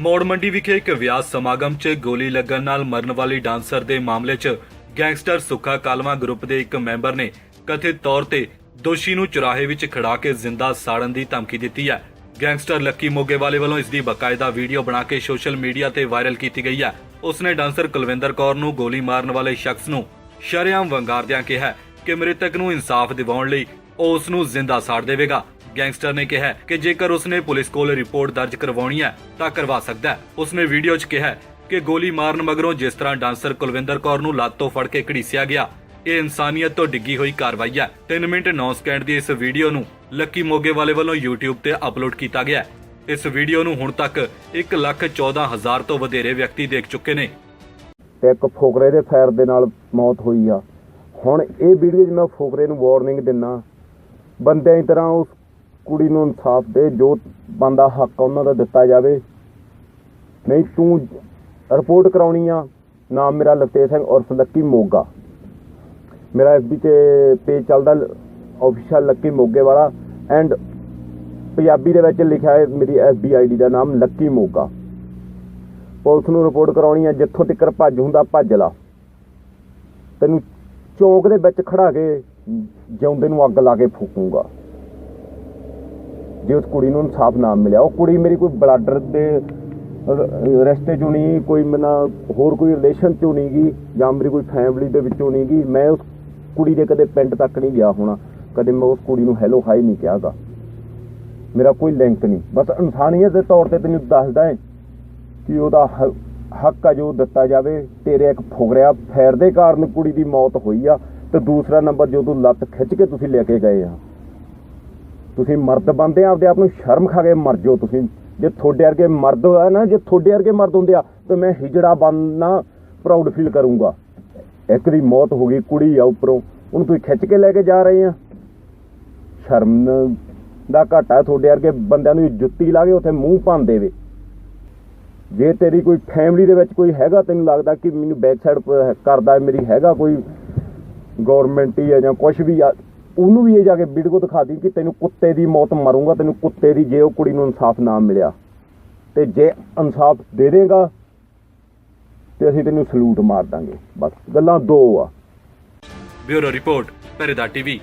ਮੋੜ ਮੰਡੀ ਵਿਖੇ ਇੱਕ ਵਿਆਹ ਸਮਾਗਮ 'ਚ ਗੋਲੀ ਲੱਗਣ ਨਾਲ ਮਰਨ ਵਾਲੀ ਡਾਂਸਰ ਦੇ ਮਾਮਲੇ 'ਚ ਗੈਂਗਸਟਰ ਸੁੱਖਾ ਕਾਲਵਾ ਗਰੁੱਪ ਦੇ ਇੱਕ ਮੈਂਬਰ ਨੇ ਕਥਿਤ ਤੌਰ ਤੇ ਦੋਸ਼ੀ ਨੂੰ ਚੁਰਾਹੇ ਵਿੱਚ ਖੜਾ ਕੇ ਜ਼ਿੰਦਾ ਸਾੜਨ ਦੀ ਧਮਕੀ ਦਿੱਤੀ ਹੈ। ਗੈਂਗਸਟਰ ਲੱਕੀ ਮੋਗੇ ਵਾਲੇ ਵੱਲੋਂ ਇਸ ਦੀ ਬਕਾਇਦਾ ਵੀਡੀਓ ਬਣਾ ਕੇ ਸੋਸ਼ਲ ਮੀਡੀਆ ਤੇ ਵਾਇਰਲ ਕੀਤੀ ਗਈ ਹੈ। ਉਸਨੇ ਡਾਂਸਰ ਕੁਲਵਿੰਦਰ ਕੌਰ ਨੂੰ ਗੋਲੀ ਮਾਰਨ ਵਾਲੇ ਸ਼ਖਸ ਨੂੰ ਸ਼ਰੇਆਮ ਵੰਗਾਰਦਿਆਂ ਕਿਹਾ ਕਿ ਮ੍ਰਿਤਕ ਨੂੰ ਇਨਸਾਫ ਦਿਵਾਉਣ ਲਈ ਉਹ ਉਸ ਨੂੰ ਜ਼ਿੰਦਾ ਸਾੜ ਦੇਵੇਗਾ। ਗੈਂਗਸਟਰ ਨੇ ਕਿਹਾ ਕਿ ਜੇਕਰ ਉਸਨੇ ਪੁਲਿਸ ਕੋਲ ਰਿਪੋਰਟ ਦਰਜ ਕਰਵਾਉਣੀ ਹੈ, ਤਾਂ ਕਰਵਾ ਸਕਦਾ ਹੈ। ਉਸਨੇ ਵੀਡੀਓ 'ਚ ਕਿਹਾ ਕਿ ਗੋਲੀ ਮਾਰਨ ਮਗਰੋਂ ਜਿਸ ਤਰ੍ਹਾਂ ਡਾਂਸਰ ਕੁਲਵਿੰਦਰ ਕੌਰ ਨੂੰ ਲੱਤ ਤੋਂ ਫੜ ਕੇ ਘੜੀਸਿਆ ਗਿਆ, ਇਹ ਇਨਸਾਨੀਅਤ ਤੋਂ ਡਿੱਗੀ ਹੋਈ ਕਾਰਵਾਈ ਹੈ। 3 ਮਿੰਟ 9 ਸਕਿੰਟ ਦੀ ਇਸ ਵੀਡੀਓ ਨੂੰ ਲੱਕੀ ਮੋਗੇ ਵਾਲੇ ਵੱਲੋਂ YouTube ਤੇ ਅਪਲੋਡ ਕੀਤਾ ਗਿਆ ਇਸ ਵੀਡੀਓ ਨੂੰ ਹੁਣ ਤੱਕ 114000 ਤੋਂ ਵਧੇਰੇ ਵਿਅਕਤੀ ਦੇਖ ਚੁੱਕੇ ਨੇ। ਤੇ ਇੱਕ ਫੋਕਰੇ ਦੇ ਫਾਇਰ ਦੇ ਨਾਲ ਮੌਤ ਹੋਈ ਆ। ਹੁਣ ਇਹ ਵੀਡੀਓ 'ਚ ਮੈਂ ਫੋਕਰੇ ਨੂੰ ਵਾਰਨਿੰਗ ਦਿੰਨਾ ਬੰਦਿਆਂ ਦੀ ਤਰ੍ਹਾਂ ਉਸ ਕੁੜੀ ਨੂੰ ਇਨਸਾਫ ਦੇ, ਜੋ ਬੰਦਾ ਹੱਕ ਉਹਨਾਂ ਦਾ ਦਿੱਤਾ ਜਾਵੇ। ਨਹੀਂ, ਤੂੰ ਰਿਪੋਰਟ ਕਰਾਉਣੀ ਆ। ਨਾਮ ਮੇਰਾ ਲਵਤੇਜ ਸਿੰਘ ਉਰਫ ਲੱਕੀ ਮੋਗਾ। ਮੇਰਾ ਐਫਬੀ ਤੇ ਪੇਜ ਚੱਲਦਾ ਆਫੀਸ਼ੀਅਲ ਲੱਕੀ ਮੋਗੇ ਵਾਲਾ। ਐਂਡ ਪੰਜਾਬੀ ਦੇ ਵਿੱਚ ਲਿਖਿਆ ਹੈ ਮੇਰੀ ਐਫਬੀ ਆਈਡੀ ਦਾ ਨਾਮ ਲੱਕੀ ਮੋਗਾ। ਪੁਲਿਸ ਨੂੰ ਰਿਪੋਰਟ ਕਰਾਉਣੀ ਆ, ਜਿੱਥੋਂ ਤੱਕ ਭੱਜ ਹੁੰਦਾ, ਭੱਜ ਲਾ। ਤੈਨੂੰ ਚੌਂਕ ਦੇ ਵਿੱਚ ਖੜਾ ਕੇ ਜਿਉਂਦੇ ਨੂੰ ਅੱਗ ਲਾ ਕੇ ਫੂਕੂੰਗਾ। ਜੇ ਉਸ ਕੁੜੀ ਨੂੰ ਇਨਸਾਫ ਨਾ ਮਿਲਿਆ, ਉਹ ਕੁੜੀ ਮੇਰੀ ਕੋਈ ਬਲਾਡਰ ਦੇ ਰਸਤੇ ਚੋਂ ਨਹੀਂ ਕੋਈ ਮਨਾ ਹੋਰ ਕੋਈ ਰਿਲੇਸ਼ਨ ਚੋਂ ਨਹੀਂ ਗੀ ਜਾਂ ਮੇਰੀ ਕੋਈ ਫੈਮਿਲੀ ਦੇ ਵਿੱਚੋਂ ਨਹੀਂ ਗੀ ਮੈਂ ਉਸ ਕੁੜੀ ਦੇ ਕਦੇ ਪਿੰਡ ਤੱਕ ਨਹੀਂ ਗਿਆ ਹੋਣਾ, ਕਦੇ ਮੈਂ ਉਸ ਕੁੜੀ ਨੂੰ ਹੈਲੋ ਹਾਈ ਨਹੀਂ ਕਿਹਾਗਾ। ਮੇਰਾ ਕੋਈ ਲਿੰਕ ਨਹੀਂ। ਬਸ ਇਨਸਾਨੀਅਤ ਦੇ ਤੌਰ ਤੇ ਤੈਨੂੰ ਦੱਸਦਾ ਹੈ ਕਿ ਉਹਦਾ ਹ- ਹੱਕ ਆ ਜੋ ਦਿੱਤਾ ਜਾਵੇ, ਤੇਰੇ ਇੱਕ ਫੁਗਰਿਆ ਫੈਰ ਦੇ ਕਾਰਨ ਕੁੜੀ ਦੀ ਮੌਤ ਹੋਈ ਆ। ਤੇ ਦੂਸਰਾ ਨੰਬਰ ਜਦੋਂ ਲੱਤ ਖਿੱਚ ਕੇ ਤੁਸੀਂ ਲੈ ਕੇ ਗਏ ਆ। ਤੁਸੀਂ ਮਰਦ ਬੰਦੇ ਆ, ਆਪਦੇ ਆਪ ਨੂੰ ਸ਼ਰਮ ਖਾ ਕੇ ਮਰ ਜਾਓ ਤੁਸੀਂ। ਜੇ ਤੁਹਾਡੇ ਵਰਗੇ ਮਰਦ ਆ ਨਾ, ਜੇ ਤੁਹਾਡੇ ਵਰਗੇ ਮਰਦ ਹੁੰਦੇ ਆ, ਤੇ ਮੈਂ ਹਿਜੜਾ ਬਣਨਾ ਪ੍ਰਾਊਡ ਫੀਲ ਕਰੂੰਗਾ। ਇੱਕ ਦੀ ਮੌਤ ਹੋ ਗਈ, ਕੁੜੀ ਆ ਉੱਪਰੋਂ, ਉਹਨੂੰ ਤੁਸੀਂ ਖਿੱਚ ਕੇ ਲੈ ਕੇ ਜਾ ਰਹੇ ਆ। ਸ਼ਰਮ ਦਾ ਘਾਟਾ ਤੁਹਾਡੇ ਵਰਗੇ ਬੰਦਿਆਂ ਨੂੰ ਜੁੱਤੀ ਲਾ ਕੇ ਉੱਥੇ ਮੂੰਹ ਭੰਨ ਦੇਵੇ। ਜੇ ਤੇਰੀ ਕੋਈ ਫੈਮਿਲੀ ਦੇ ਵਿੱਚ ਕੋਈ ਹੈਗਾ, ਤੈਨੂੰ ਲੱਗਦਾ ਕਿ ਮੈਨੂੰ ਬੈਕ ਸਾਈਡ ਕਰਦਾ, ਮੇਰੀ ਹੈਗਾ ਕੋਈ ਗਵਰਨਮੈਂਟ ਹੀ ਹੈ ਜਾਂ ਕੁਝ ਵੀ ਆ, ਉਹਨੂੰ ਵੀ ਇਹ ਜਾ ਕੇ ਵੀਡੀਓ ਦਿਖਾ ਦੀ ਕਿ ਤੈਨੂੰ ਕੁੱਤੇ ਦੀ ਮੌਤ ਮਰੂੰਗਾ, ਤੈਨੂੰ ਕੁੱਤੇ ਦੀ ਜੇ ਉਹ ਕੁੜੀ ਨੂੰ ਇਨਸਾਫ ਨਾ ਮਿਲਿਆ। ਤੇ ਜੇ ਇਨਸਾਫ ਦੇ ਦੇਗਾ, ਤੇ ਅਸੀਂ ਤੈਨੂੰ ਸਲੂਟ ਮਾਰ ਦਾਂਗੇ। ਬਸ, ਗੱਲਾਂ ਦੋ ਆ। Bureau report Pehredar TV.